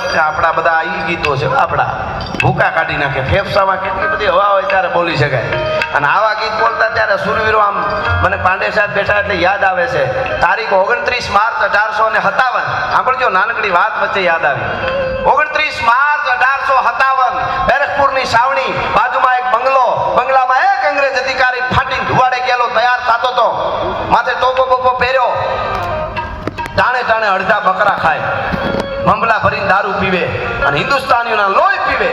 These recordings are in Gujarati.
છે, આપણા બધા આ ગીતો છે, આપણા. ભૂકા કાઢી નાખે, ફેફસામાં કેટલી બધી હવા હોય ત્યારે બોલી શકાય. અને આવા ગીત બોલતા ત્યારે સુરવીરો આમ મને પાંડે સાહેબ બેઠા એટલે યાદ આવે છે. તારીખ ઓગણત્રીસ માર્ચ અઢારસો ને સત્તાવન. સાંભળજો, નાનકડી વાત વચ્ચે યાદ આવી. ઓગણત્રીસ માર્ચ અઢારસો સત્તાવન બેરકપુરની સાવણી, બાજુમાં એક બંગલો, બંગલામાં એક અંગ્રેજ અધિકારી ફાટીને ધુવાડે ગયેલો, તૈયાર થતો તો માથે ટોપો બોપો પહેર્યો. ટાણે ટાણે અડધા બકરા ખાય. મંબલા ભરીને દારૂ પીવે અને હિન્દુસ્તાનીઓના લોહી પીવે.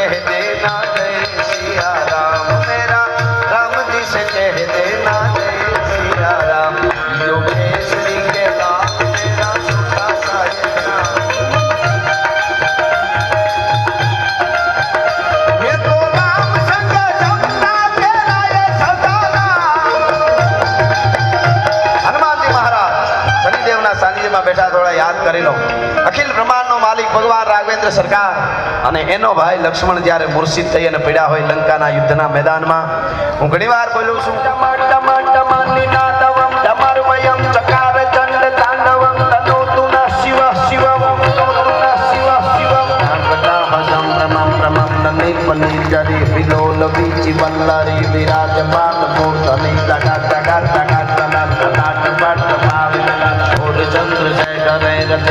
कह देना जय सिया राम मेरा राम जी से कह देना जय सिया राम योगेश्वरी के नाम मेरा सुखा साहिब ये तो राम संग जमुना तेरा ये सदाना હનુમાનજી મહારાજ શનિદેવના સાનિધ્યમાં બેઠા થોડા યાદ કરી લો અખિલ બ્રહ્માંડનો માલિક ભગવાન રાઘવેન્દ્ર સરકાર અને એનો ભાઈ લક્ષ્મણ જ્યારે મૂર્છિત થઈ અને પીડા હોય લંકાના યુદ્ધના મેદાનમાં, હું ઘણીવાર બોલું છું વિલોલ વીચી વલ્લરી, વિરાજમાન મૂર્ધની ટકા ટકા ટકા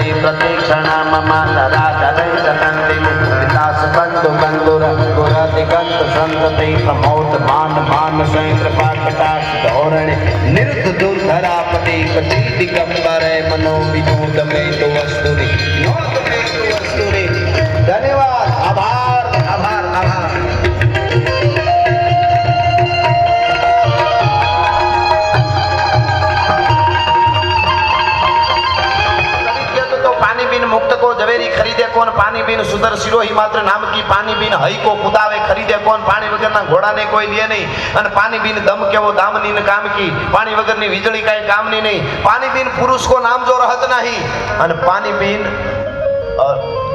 કરે રતિ પ્રતિક્ષણા મમાલ રાધરે સનંતિ વિલાસ બંધુ બંધુર ગુર દિગંત સંતતિ પ્રમોદ માન માન સૈન્દ્ર પાકટાશ ધોરણે નિરુદ્ધ દુર્ધરાપતિ કટી દિગંબરે મનો વિનોદ ખરીદે કોણ? પાણી બિન સુદર સિરોહી માત્ર નામ કી પાણી બિન હૈકો કો કુદાવે ખરીદે કોણ? પાણી વગરના ઘોડાને કોઈ લે નહીં. અને પાણી બિન દમ કેવો દામની ને કામ કી? પાણી વગરની વીજળી કાંઈ કામની નહીં. પાણી બીન પુરુષ કો નામ જો રહત નહીં. અને પાણી બીન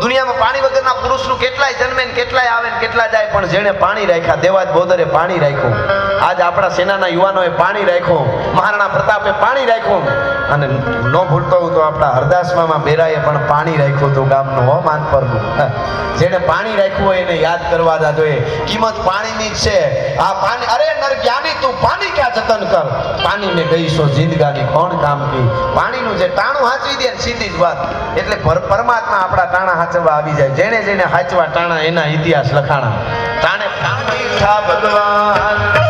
દુનિયામાં પાણી વગરના પુરુષનું કેટલાય જન્મે ને કેટલાય આવે કેટલા જાય, પણ જેણે પાણી રાખ્યા, દેવાજ બોદરે પાણી રાખ્યું. આજ આપણા સેનાના યુવાનોએ પાણી રાખ્યું. મહારાણા પ્રતાપે પાણી રાખ્યું અને ન ભૂલતો હું તો આપણા હરદાસમામાં બેરાએ પણ પાણી રાખ્યું હતું ગામનું હવામાન માન પરનું. જેને પાણી રાખ્યું હોય એને યાદ કરવા દા જોઈએ કિંમત પાણીની છે. આ પાણી, અરે નર જ્ઞાની તું પાણી ક્યાં જતન કર? પાણીને ગઈશો જિંદગાની કોણ કામ કી પાણીનું જે ટાણું હાચવી દે સીધી જ વાત. એટલે પર- પરમાત્મા આપણા ટાણા હાંચવા આવી જાય. જેણે જેણે હાચવા ટાણા એના ઇતિહાસ લખાણા. ટાણે ભગવાન.